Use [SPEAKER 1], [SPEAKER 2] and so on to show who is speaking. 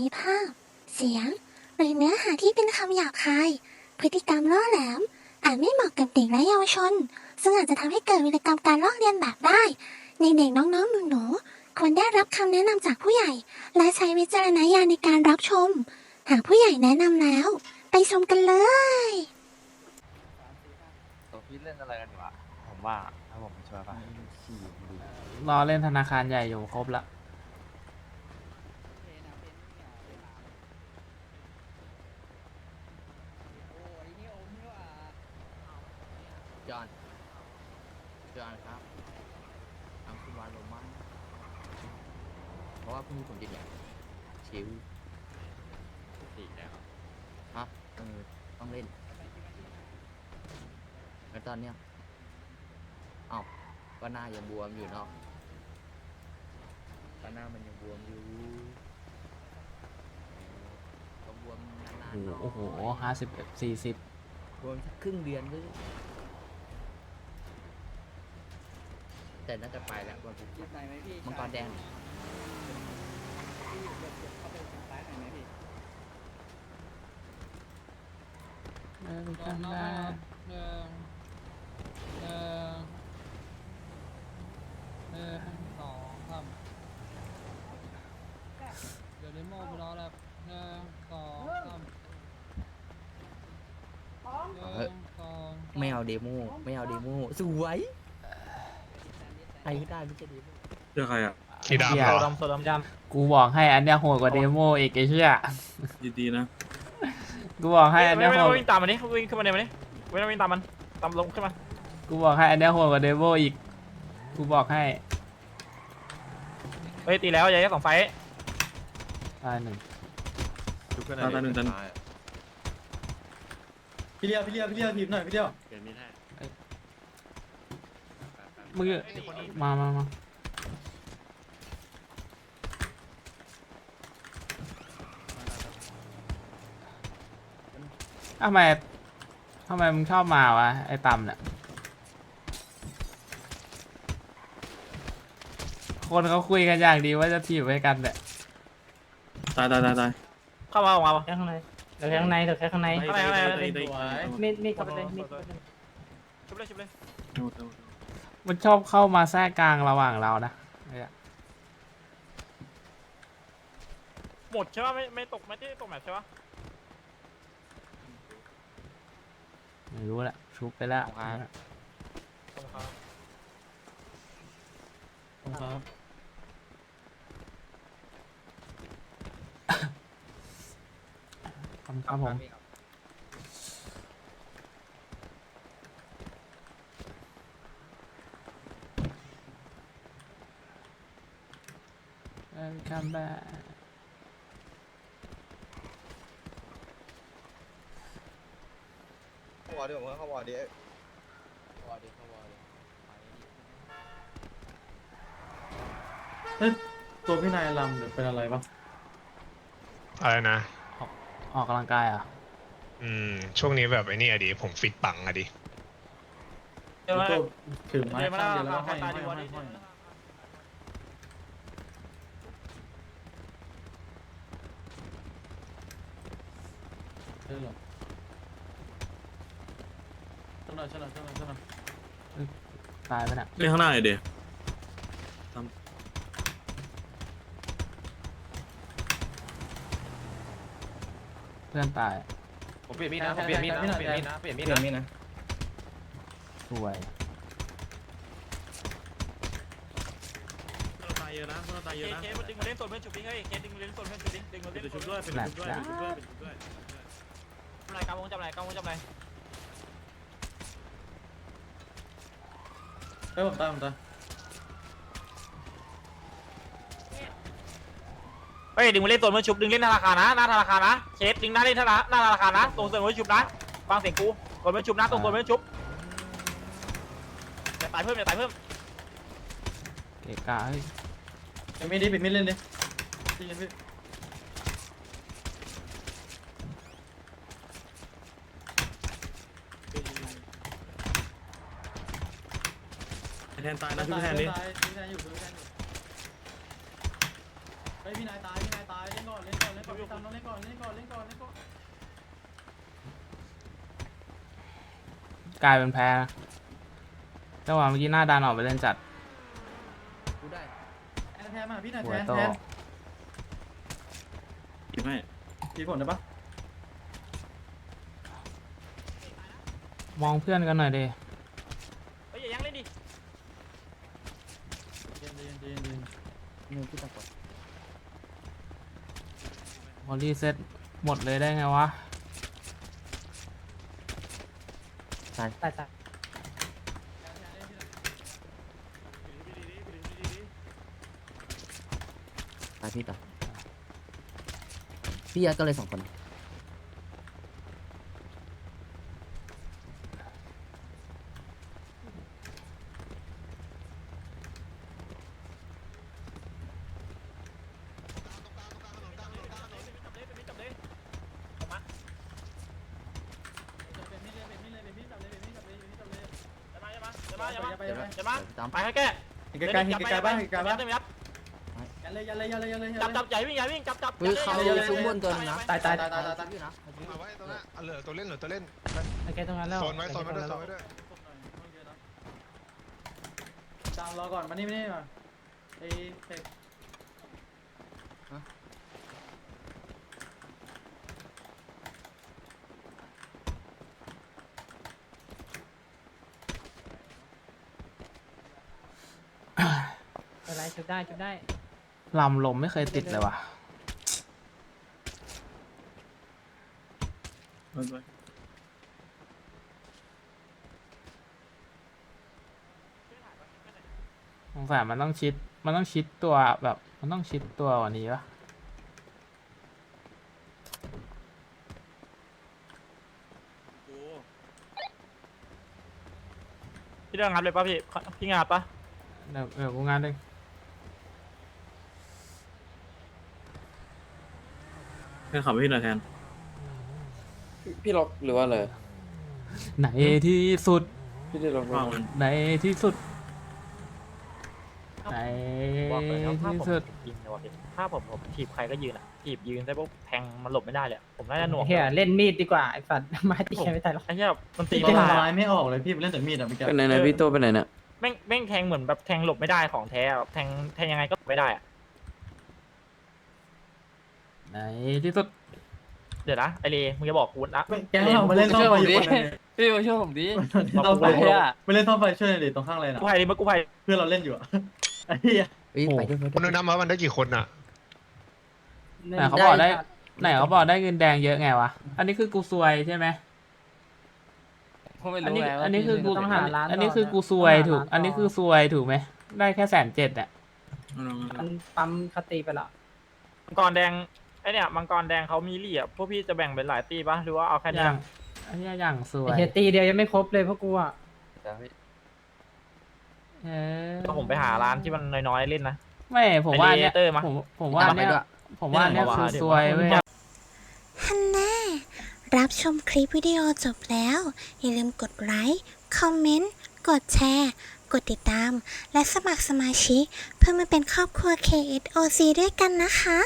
[SPEAKER 1] มีภาพ เสียง หรือเนื้อหาที่เป็นคำหยาบคาย พฤติกรรมล่อแหลม อาจไม่เหมาะกับเด็กและเยาวชน ซึ่งอาจจะทำให้เกิดวิกรรมการลอกเลียนแบบได้ ในเด็กน้องๆหนูๆควรได้รับคำแนะนำจากผู้ใหญ่ และใช้วิจารณญาณในการรับชม หากผู้ใหญ่แนะนำแล้ว ไปชมกันเลย
[SPEAKER 2] ตัวพี่เล่นอะไรกันอยู่อะผมว่าถ้าผมไปช่วยป่ะ
[SPEAKER 3] รอเล่นธนาคารใหญ่อยู่ครบละ
[SPEAKER 2] จอนจอนครับทำคุณวานลงมั่งเพราะ ว่าพรุ่งนี้ผมจะเนี่ยชิวดีแล้วฮะเออต้องเล่นแล้วตอนเนี้ยเอ้าก็หน้ายังบวมอยู่เนาะก็หน้ามันยังบวมอยู่ก็บวมนานๆหน่อย
[SPEAKER 3] โอ้โหห้าสิบสี่สิบ
[SPEAKER 2] รวมสักครึ่งเดือนเลยแต่น่าจะไปแล้ววันพุธมังกรแดง
[SPEAKER 3] เออจำได้
[SPEAKER 4] หนึ่งหนึ่งหนึ่งสองสามเดี๋ยวเดโมกูรอแล้วหนึ่งสองสามหนึ่งสอง
[SPEAKER 2] ไม่เอาเดโมไม่เอาเดโมสวยใครก็ได้ไม่ใช่เดโม
[SPEAKER 5] เรื่องใครอะ
[SPEAKER 6] สีดำ
[SPEAKER 3] เหี้ย
[SPEAKER 6] เหรอ
[SPEAKER 4] ดำโซดำด
[SPEAKER 3] กูบอกให้อันเนี้ยโหดกว่าเดโมอีกไอ้เชี่ย
[SPEAKER 5] ยินดีนะ
[SPEAKER 3] กูบอกให้อัน
[SPEAKER 4] ไม่
[SPEAKER 3] เนี้ย
[SPEAKER 4] ไม่
[SPEAKER 3] โห
[SPEAKER 4] ต้อ
[SPEAKER 3] ด
[SPEAKER 4] งวิ่งตามมันนี่วิ่งขึ้นมาเนี่ยมันนี่ไม่ต้องวิ่งตามมันตามลงขึ้นมา
[SPEAKER 3] กูบอกให้อันเนี้ยโหดกว่าเดโมอีกกูบอกให้
[SPEAKER 4] เฮ้ยตีแล้วอย่าแยกสองไฟ
[SPEAKER 3] ตายหนึ่ง
[SPEAKER 5] ตาตาหนึ่งตัน
[SPEAKER 7] พี่เลี้ยวพี่เลี้ยวพี่เลี้ยวทีมหน่อยพี่เลี้ยว
[SPEAKER 3] มึงมามามา ทำไมทำไมมึงชอบมาวะไอ้ต่ำเนี่ยคนเขาคุยกันอย่างดีว่าจะถีบไว้กันเนี่ย
[SPEAKER 5] ตายตายตายตาย
[SPEAKER 4] เข้ามาออกมา
[SPEAKER 8] แค่ข้างในเดี๋ยวแค่ข้างในเดี๋ยวแค่ข้างใน
[SPEAKER 4] ข้างในข้างใน
[SPEAKER 5] ตายตาย
[SPEAKER 8] มีดมีดเข้าไปเลยมีดเข้าไปเลย
[SPEAKER 4] ชุบเลยชุบเลย
[SPEAKER 3] มันชอบเข้ามาแทรกกลางระหว่างเรานะเนี่ย
[SPEAKER 4] หมดใช่ปะไม่ไม่ตกไม่ได้ตกแมตช์ใช่ปะ
[SPEAKER 3] ไม่ รู้แหละชุบไปแล้ว
[SPEAKER 4] ตรงครับ
[SPEAKER 7] ครับ
[SPEAKER 3] ขอบคุณครับผม Welcome back
[SPEAKER 9] อร์ดผมเข้าวอร์ดดิ
[SPEAKER 2] วอร์ดดิเข้าวอร์ดดิ
[SPEAKER 7] ตัวพี่นายลำหรือเป็นอะไรปะ
[SPEAKER 6] อะไรนะ
[SPEAKER 3] ออกกำลังกายเหรอะ
[SPEAKER 6] อืม ช่วงนี้แบบไอ้นี่อะดิ ผมฟิตปังอะดิ
[SPEAKER 4] เดี๋ยวมา
[SPEAKER 7] ตัวถือไม้
[SPEAKER 4] เดี๋ยวมา
[SPEAKER 7] ข้าง
[SPEAKER 4] แล้
[SPEAKER 7] เดียววแล้วก็
[SPEAKER 4] ใคร
[SPEAKER 7] ให้
[SPEAKER 4] ตาย
[SPEAKER 7] ให้
[SPEAKER 4] ดีวะ
[SPEAKER 7] ให้
[SPEAKER 4] นี่
[SPEAKER 7] ให้ได้หรอ ช่างหน่อยช่างหน่อยช่างหน่อยช่างหน่อย
[SPEAKER 3] ตายไปเนี่ย
[SPEAKER 5] เล่นข้างหน้าเลยเดี๋ยว
[SPEAKER 3] เพื่อนตาย
[SPEAKER 7] ผมเปลี่ยนมีดนะผมเปลี่ยนมีดนะเปลี่ยนมีดนะเปลี่ยนมีดนะมีดนะ
[SPEAKER 3] สวย
[SPEAKER 5] ตายเยอะนะตายเย
[SPEAKER 4] เค
[SPEAKER 5] อะนะ
[SPEAKER 4] เคมันดึงมาเล่นโซนเพื่อนชุบดิเฮ้ยเคดึงมาเล่นโซนเพื่อนชุบดิดึงมา
[SPEAKER 5] เป็
[SPEAKER 4] เล่
[SPEAKER 5] น
[SPEAKER 4] น
[SPEAKER 5] ชุ
[SPEAKER 4] โซ
[SPEAKER 5] บ
[SPEAKER 4] น
[SPEAKER 5] ด้วยเป็นชุบด้วยเป็นชุบด้วยเป็นชุบด้วย
[SPEAKER 4] จำไรกางวงจำไรกางวงจำไร
[SPEAKER 7] เฮ้ยผมตายผมตาย
[SPEAKER 4] เฮ้ยดึงมาเล่นโซนเพื่อนชุบดึงเล่นธนาคารนะหน้าธนาคารนะเคสดึงหน้าเล่นธนาหน้าธนาคารนะตรงโซนเพื่อนชุบนะฟังเสียงกูโซนเพื่อนชุบนะตรงโซนเพื่อนชุบอย่าตายเพิ่มอย่าตายเพิ่ม
[SPEAKER 3] เกะกะเฮ้ย
[SPEAKER 7] เปลี่ยนมีดดิเปลี่ยนมีดเล่นดิพี่พี่
[SPEAKER 5] แทนตายนะชุบแทนดิ
[SPEAKER 7] ตายพี่นายอยู่พี่นายอยู่เฮ้ยพี่นายตายพี่นายตายเล่นก่อนเล่นก่อนเล่นก่อนพี่ตามน้องเล่นก่อนเล่นก่อนเล่นก่อนเล่นก่อน
[SPEAKER 3] กลายเป็นแพ้นะจังหวะเมื่อกี้หน้าดันออกไปเล่นจัด
[SPEAKER 2] กูได้
[SPEAKER 7] แทนแทนมาพี่นาย
[SPEAKER 3] หั
[SPEAKER 7] แท
[SPEAKER 3] วนโต
[SPEAKER 7] แทน
[SPEAKER 5] กินให้
[SPEAKER 7] พี่ผลได้ปะ
[SPEAKER 3] มองเพื่อนกันหน่อยดิ
[SPEAKER 4] เฮ้ยอย่ายังเล่นดิ
[SPEAKER 7] เย็นเย็นเย็นเย็น
[SPEAKER 2] เงินที่ตะกด
[SPEAKER 3] พอรีเซ็ตหมดเลยได้ไงวะ
[SPEAKER 8] ตายตาย
[SPEAKER 2] ตายพี่ต่อพี่ยัดก็เลยสองคน
[SPEAKER 4] อย่า มาอย่ามาอย่ามาอย่ามา
[SPEAKER 2] ตาม
[SPEAKER 4] ไปให้แก้
[SPEAKER 7] เห็นไกลๆเห็นไกลๆบ้างเห็นไกลๆบ้าง
[SPEAKER 4] ยั
[SPEAKER 7] นเลยยันเลยยันเลยยันเลย
[SPEAKER 4] จับจับใหญ่วิ่งใหญ่วิ่งจับจับ
[SPEAKER 2] เฮ้ยเขาซุ้มบนตัวนะ
[SPEAKER 7] ตายตายตายตายตาย
[SPEAKER 2] พี่นะ
[SPEAKER 6] เอาไว้ตัวนั้นเอาเหลือตัวเล่นเหลือตัวเล่น
[SPEAKER 8] โอเคตรงนั้นแล้ว
[SPEAKER 6] โซนไว้โซนไว้ด้วยโซนไว้ด้วย
[SPEAKER 7] ตางรอก่อนมานี่มานี่มาไอ้เฮ้ย
[SPEAKER 8] อะไรชุบได้ชุบได้
[SPEAKER 3] ลำลมไม่เคยติดเลยว่ะ
[SPEAKER 5] ไปไป
[SPEAKER 3] สงสัยมันต้องชิด มันต้องชิดตัวแบบ มันต้องชิดตัวกว่านี้ปะ
[SPEAKER 5] โอ้
[SPEAKER 4] พี่เรื่องงับเลยป่ะพี่ พี่งับป่ะ
[SPEAKER 3] เดี๋ยวเดี๋ยวกูงานเอง
[SPEAKER 5] แค่ขับให้พี่หน่อยแทน
[SPEAKER 9] พี่ล็อกหรือว่าอะไร
[SPEAKER 3] ไหนที่สุด
[SPEAKER 9] พี่ได้ล็อก
[SPEAKER 5] ว่างมัน
[SPEAKER 3] ไหนที่สุดไหน
[SPEAKER 4] บอกเลยครับถ้า
[SPEAKER 3] ที่
[SPEAKER 4] ผม
[SPEAKER 3] สุด
[SPEAKER 4] ยิงเลยว่ะพี่ถ้าผมผมถีบใครก็ยืนอะถีบยืนได้ปุ๊บแทงมันหลบไม่ได้เลยอะผมน่าจะหน่วง
[SPEAKER 8] เฮียเล่นมีดดีกว่าไอ้สัตว์ไม้ตีไม่ตายหรอก
[SPEAKER 4] ไอ้เหี้ยมันตี
[SPEAKER 7] ตี
[SPEAKER 4] ไม่
[SPEAKER 7] ไม่
[SPEAKER 4] ได้
[SPEAKER 7] ไม้
[SPEAKER 4] อะ
[SPEAKER 7] ไม่ออกเลยพี่เล่นแต่มีดอะพี่แก
[SPEAKER 9] ไปไหนนะพี่โตไปไหนเนี่ย
[SPEAKER 4] แม่งแม่งแทงเหมือนแบบแทงหลบไม่ได้ของแท้อะแทงแทงยังไงก็หลบไม่ได้อะ
[SPEAKER 3] ไหนที่สุด
[SPEAKER 4] เดี๋ยวนะไอเลมึงจะบอกกูนะ
[SPEAKER 7] แกเรามาเล่นซ่อมไฟอยู่คนนึง
[SPEAKER 9] พี่มาช่วยผมดิ
[SPEAKER 7] ซ่อมไฟ
[SPEAKER 9] ไปอะ
[SPEAKER 7] ไปเล่นซ่อมไฟช่วยหน่อยดิตรงข้างเลยนะ
[SPEAKER 4] กูภัยดิมากูภัย
[SPEAKER 7] เพื่อนเราเล่นอยู่อะไอ้เหี้ย
[SPEAKER 2] เฮ้ยไปด้วยไป
[SPEAKER 6] คุณ
[SPEAKER 2] ด้วย
[SPEAKER 6] นึกนับมาว่ามันได้กี่คนอะ
[SPEAKER 3] ไหนเขาบอกได้ ไหนเขาบอกได้เงินแดงเยอะไงวะ อันนี้คือกูซวยใช่ไหม
[SPEAKER 9] ผมไม่
[SPEAKER 3] อัน
[SPEAKER 9] รู้
[SPEAKER 3] นี้
[SPEAKER 9] แล้ว
[SPEAKER 3] อันนี้คือกู
[SPEAKER 8] ต้องหาร้าน
[SPEAKER 3] อันนี้
[SPEAKER 8] ต่
[SPEAKER 3] คือกู
[SPEAKER 8] นะ
[SPEAKER 3] ซวย
[SPEAKER 8] ต้งหา
[SPEAKER 3] ถูก
[SPEAKER 8] ร้า
[SPEAKER 3] อันนี้
[SPEAKER 8] ต่
[SPEAKER 3] คือซวยถูกไหม ได้แค่แสนเจ็ดอะ
[SPEAKER 5] เอาลองเอาล
[SPEAKER 8] มั
[SPEAKER 5] อง
[SPEAKER 8] นปั๊มคตีไปละ
[SPEAKER 4] มังกรแดง ไอเนี่ยมังกรแดงเขามีเหลี่ยมพวกพี่จะแบ่งเป็นหลายตีปะหรือว่าเอาแค่
[SPEAKER 3] อ
[SPEAKER 4] เนี้
[SPEAKER 3] ย่ายงอันนี้อย่างซว
[SPEAKER 8] ไอ้
[SPEAKER 3] ย
[SPEAKER 8] เฮียตีเดียวยังไม่ครบเลยพวกกูอะ
[SPEAKER 3] เออ
[SPEAKER 4] ก็ผมไปหาร้านที่มันน้อยๆเล่นนะ
[SPEAKER 3] ไม่ผมว่าอันเนี้ย
[SPEAKER 4] ไอ้เตอร์มา
[SPEAKER 3] ผมผมว่าอันเนี้ย
[SPEAKER 2] ไปด้วย
[SPEAKER 3] ผมว่าอันเนี้ยคือซวยเว้ย
[SPEAKER 1] ฮันแน่รับชมคลิปวิดีโอจบแล้ว อย่าลืมกดไลค์ คอมเมนต์ กดแชร์ กดติดตาม และสมัครสมาชิกเพื่อมาเป็นครอบครัว KSOC ด้วยกันนะคะ